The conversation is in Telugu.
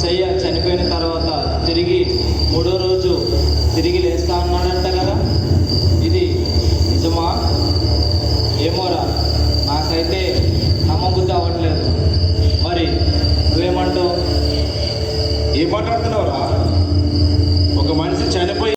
సయ్య చనిపోయిన తర్వాత తిరిగి మూడో రోజు తిరిగి లేస్తా అన్నాడంట కదా? ఇది నిజమా? ఏమోరా నాకైతే నమ్మబుద్ధి అవ్వట్లేదు. మరి నువ్వేమంటావు? ఏం మాట్లాడుతున్నావురా?